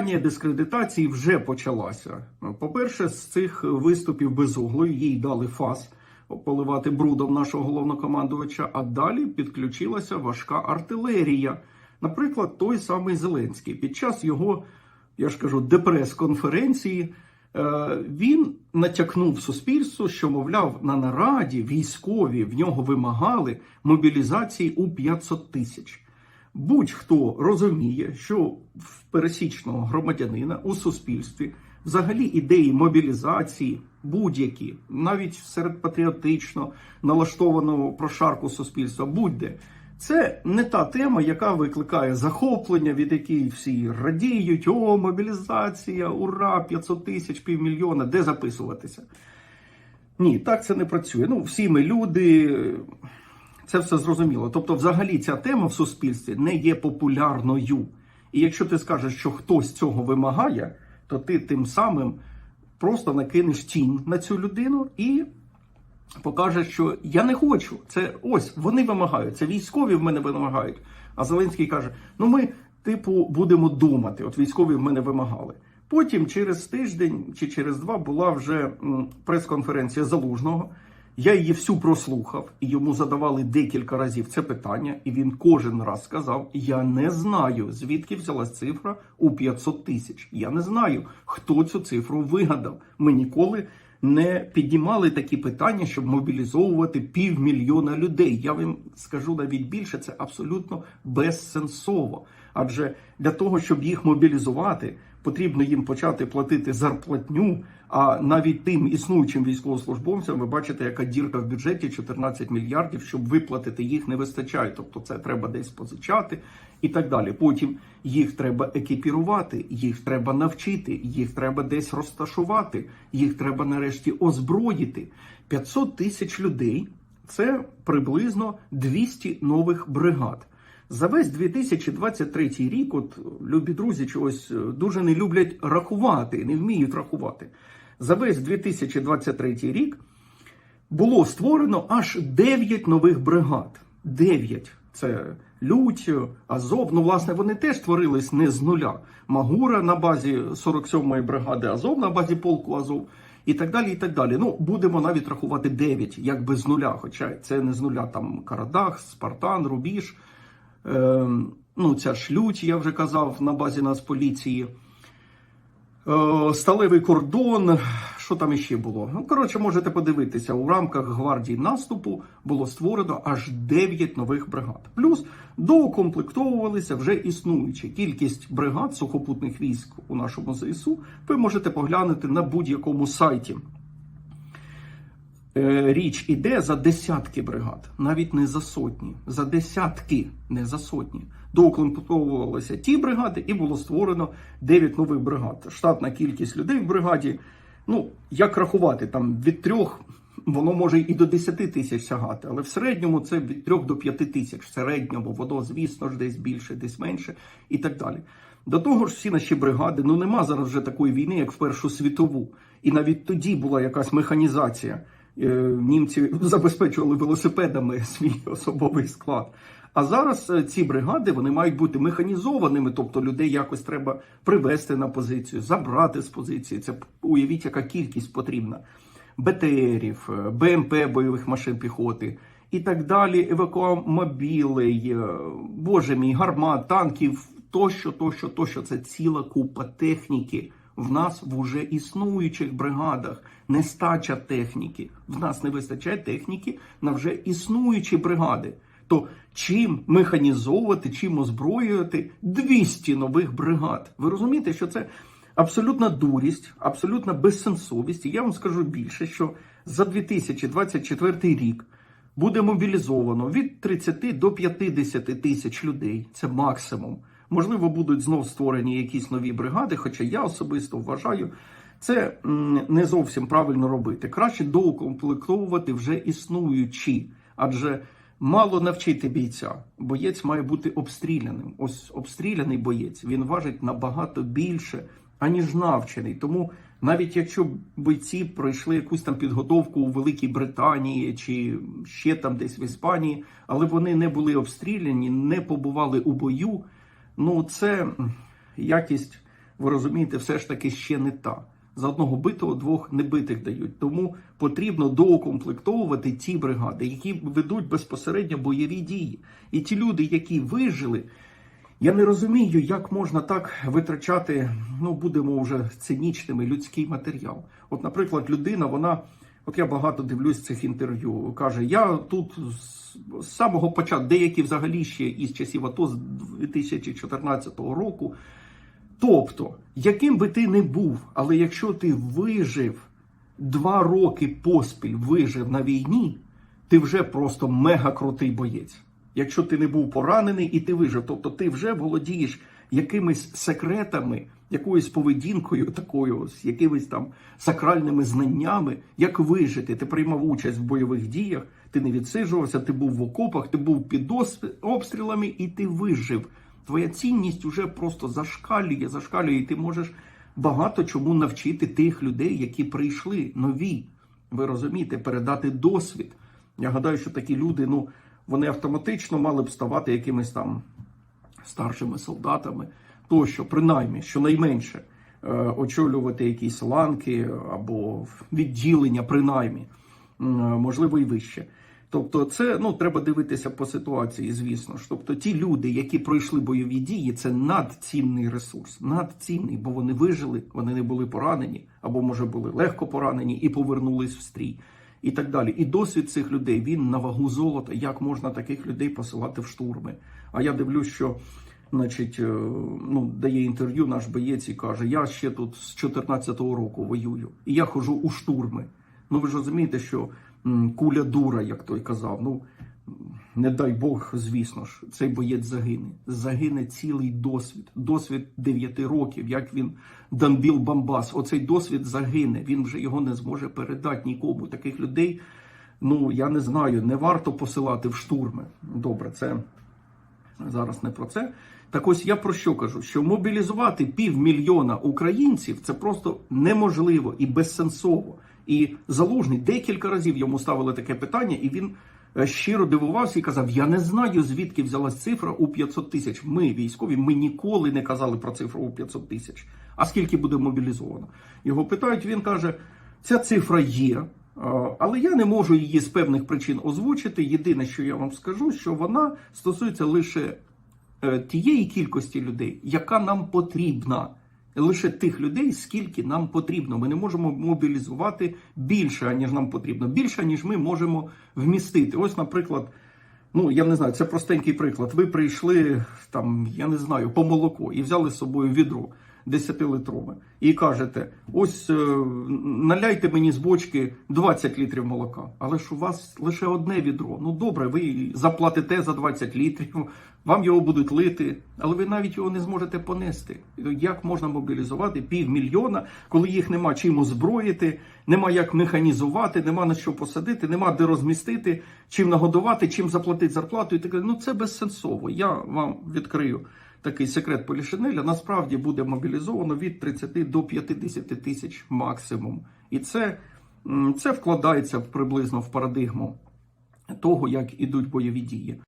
кампанія дискредитації вже почалася. По-перше, з цих виступів безуглої їй дали фас поливати брудом нашого головнокомандувача, а далі підключилася важка артилерія. Наприклад, той самий Зеленський. Під час його, я ж кажу, депрес-конференції е, він натякнув суспільству, що, мовляв, на нараді військові в нього вимагали мобілізації у 500 тисяч. Будь-хто розуміє, що в пересічного громадянина у суспільстві взагалі ідеї мобілізації будь-які, навіть серед патріотично налаштованого прошарку суспільства, будь-де. Це не та тема, яка викликає захоплення, від якої всі радіють, о, мобілізація, ура, 500 тисяч, півмільйона, де записуватися. Ні, так це не працює. Ну, всі ми люди, це все зрозуміло. Тобто, взагалі, ця тема в суспільстві не є популярною. І якщо ти скажеш, що хтось цього вимагає, то ти тим самим просто накинеш тінь на цю людину і покажеш, що я не хочу. Це ось вони вимагають. Це військові в мене вимагають. А Зеленський каже: ну ми, типу, будемо думати. От військові в мене вимагали. Потім через тиждень чи через два була вже прес-конференція залужного. Я її всю прослухав, і йому задавали декілька разів це питання, і він кожен раз сказав: Я не знаю, звідки взялась цифра у 500 тисяч. Я не знаю, хто цю цифру вигадав. Ми ніколи не піднімали такі питання, щоб мобілізовувати півмільйона людей. Я вам скажу навіть більше, це абсолютно безсенсово. Адже для того, щоб їх мобілізувати, потрібно їм почати платити зарплатню. А навіть тим існуючим військовослужбовцям, ви бачите, яка дірка в бюджеті 14 мільярдів, щоб виплатити їх не вистачає. Тобто це треба десь позичати і так далі. Потім їх треба екіпірувати, їх треба навчити, їх треба десь розташувати, їх треба нарешті озброїти. 500 тисяч людей це приблизно 200 нових бригад. За весь 2023 рік, от любі друзі, чогось е, дуже не люблять рахувати, не вміють рахувати. За весь 2023 рік було створено аж 9 нових бригад. 9. Це Лють, Азов. Ну, власне, вони теж творились не з нуля. Магура на базі 47-ї бригади Азов, на базі полку Азов. І так далі, і так далі. Ну, будемо навіть рахувати 9, якби з нуля. Хоча це не з нуля там Карадах, Спартан, Рубіж. Е, ну, ця ж лють, я вже казав, на базі Нацполіції. Е, Сталевий кордон, що там іще було? Ну, коротше, можете подивитися, у рамках гвардії наступу було створено аж 9 нових бригад. Плюс доукомплектовувалися вже існуючі. Кількість бригад сухопутних військ у нашому ЗСУ ви можете поглянути на будь-якому сайті. Е, Річ іде за десятки бригад, навіть не за сотні, за десятки, не за сотні. Доукомплектовувалися ті бригади, і було створено 9 нових бригад. Штатна кількість людей в бригаді. Ну, як рахувати, там від трьох воно може і до 10 тисяч сягати, але в середньому це від 3 до 5 тисяч. В середньому воно, звісно ж, десь більше, десь менше і так далі. До того ж, всі наші бригади, ну нема зараз вже такої війни, як в Першу світову. І навіть тоді була якась механізація. Е, Німці забезпечували велосипедами свій особовий склад. А зараз е, ці бригади вони мають бути механізованими, тобто людей якось треба привести на позицію, забрати з позиції. Це уявіть, яка кількість потрібна. БТРів, е, БМП бойових машин піхоти і так далі. Евакуамобілей, боже мій, гармат, танків, тощо, тощо, тощо. Це ціла купа техніки. В нас в уже існуючих бригадах нестача техніки. В нас не вистачає техніки на вже існуючі бригади. То чим механізовувати, чим озброювати 200 нових бригад? Ви розумієте, що це абсолютна дурість, абсолютна безсенсовість. І я вам скажу більше, що за 2024 рік буде мобілізовано від 30 до 50 тисяч людей. Це максимум. Можливо, будуть знов створені якісь нові бригади, хоча я особисто вважаю, це не зовсім правильно робити. Краще доукомплектовувати вже існуючі, адже мало навчити бійця. Боєць має бути обстріляним. Ось обстріляний боєць він важить набагато більше, аніж навчений. Тому навіть якщо бойці пройшли якусь там підготовку у Великій Британії чи ще там десь в Іспанії, але вони не були обстріляні, не побували у бою. Ну, це якість ви розумієте, все ж таки ще не та. За одного битого двох небитих дають. Тому потрібно доукомплектовувати ті бригади, які ведуть безпосередньо бойові дії. І ті люди, які вижили, я не розумію, як можна так витрачати, ну будемо вже цинічними, людський матеріал. От, наприклад, людина, вона, от я багато дивлюсь цих інтерв'ю, каже: я тут з, самого початку, деякі взагалі ще із часів АТО з 2014 року. Тобто, яким би ти не був, але якщо ти вижив два роки поспіль, вижив на війні, ти вже просто мега крутий боєць. Якщо ти не був поранений і ти вижив, тобто ти вже володієш якимись секретами, якоюсь поведінкою, такою, з якимись там сакральними знаннями, як вижити. Ти приймав участь в бойових діях, ти не відсиджувався, ти був в окопах, ти був під обстрілами і ти вижив. Твоя цінність вже просто зашкалює, зашкалює, і ти можеш багато чому навчити тих людей, які прийшли нові. Ви розумієте, передати досвід. Я гадаю, що такі люди, ну, вони автоматично мали б ставати якимись там старшими солдатами, тощо, принаймні, щонайменше, е, очолювати якісь ланки або відділення, принаймні, можливо, і вище. Тобто, це ну треба дивитися по ситуації, звісно ж. Тобто, ті люди, які пройшли бойові дії, це надцінний ресурс, надцінний, бо вони вижили, вони не були поранені, або може були легко поранені і повернулись в стрій, і так далі. І досвід цих людей він на вагу золота. Як можна таких людей посилати в штурми? А я дивлюсь, що. Значить, е, ну, дає інтерв'ю наш боєць і каже: Я ще тут з 14-го року воюю, і я ходжу у штурми. Ну ви ж розумієте, що куля дура, як той казав. Ну не дай Бог, звісно ж, цей боєць загине. Загине цілий досвід, досвід 9 років, як він дамбіл Бамбас. Оцей досвід загине. Він вже його не зможе передати нікому. Таких людей, ну я не знаю, не варто посилати в штурми. Добре, це зараз не про це. Так ось я про що кажу? Що мобілізувати півмільйона українців це просто неможливо і безсенсово. І залужний декілька разів йому ставили таке питання, і він е, щиро дивувався і казав: Я не знаю, звідки взялась цифра у 500 тисяч. Ми, військові, ми ніколи не казали про цифру у 500 тисяч. А скільки буде мобілізовано? Його питають, він каже: ця цифра є. Але я не можу її з певних причин озвучити. Єдине, що я вам скажу, що вона стосується лише е, тієї кількості людей, яка нам потрібна. Лише тих людей, скільки нам потрібно. Ми не можемо мобілізувати більше, ніж нам потрібно, більше, ніж ми можемо вмістити. Ось, наприклад, ну я не знаю, це простенький приклад. Ви прийшли там, я не знаю, по молоко і взяли з собою відро 10-литрове і кажете: ось е, наляйте мені з бочки 20 літрів молока. Але ж у вас лише одне відро. Ну добре, ви заплатите за 20 літрів, вам його будуть лити, але ви навіть його не зможете понести. Як можна мобілізувати півмільйона, коли їх нема чим озброїти, нема як механізувати, нема на що посадити, нема де розмістити, чим нагодувати, чим заплатити зарплату і таке. Ну це безсенсово. Я вам відкрию такий секрет Полішинеля. Насправді буде мобілізовано від 30 до 50 тисяч максимум. І це, це вкладається приблизно в парадигму того, як ідуть бойові дії.